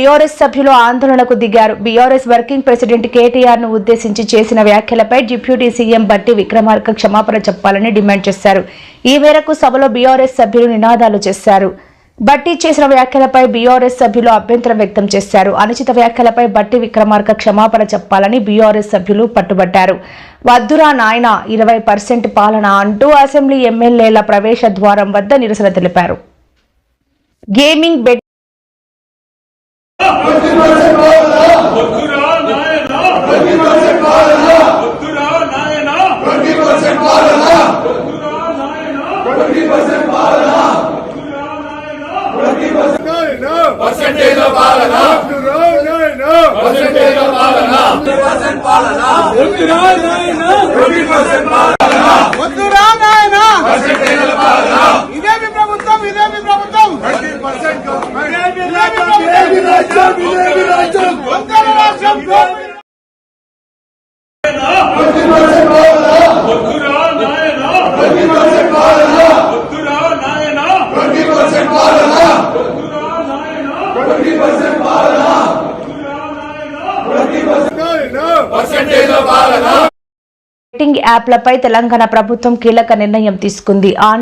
BRS సభ్యులు ఆందోళనకు దిగారు. బీఆర్ఎస్ వర్కింగ్ ప్రెసిడెంట్ కేటీఆర్ను ఉద్దేశించి చేసిన వ్యాఖ్యలపై డిప్యూటీ సీఎం బట్టి విక్రమార్క క్షమాపణ చెప్పాలని డిమాండ్ చేశారు. ఈ మేరకు సభలో బీఆర్ఎస్ సభ్యులు నినాదాలు చేశారు. బట్టి చేసిన వ్యాఖ్యలపై బీఆర్ఎస్ సభ్యులు అభ్యంతరం వ్యక్తం చేశారు. అనుచిత వ్యాఖ్యలపై బట్టి విక్రమార్క క్షమాపణ చెప్పాలని బీఆర్ఎస్ సభ్యులు పట్టుబట్టారు. వద్దురా నాయన ఇరవై పర్సెంట్ పాలన అంటూ అసెంబ్లీ ఎమ్మెల్యేల ప్రవేశ ద్వారం వద్ద నిరసన తెలిపారు. గేమింగ్ బెట్ పర్సెంటేజ్ పాలన పర్సెంటేజ్ పాలన. వద్దురా నాయన వద్దురా నాయనా పర్సెంటేజ్ పాలన ఇదేమి ప్రభుత్వం ఇదేమి ప్రభుత్వం ఇదేమి రాజ్యం ఇదేమి రాజ్యం వంకర రాష్ట్రం వద్దురా నాయన వద్దురా నాయన వద్దురా నాయన పర్సెంటేజ్ పాలన బెట్టింగ్ యాప్లపై తెలంగాణ ప్రభుత్వం కీలక నిర్ణయం తీసుకుంది. ఆ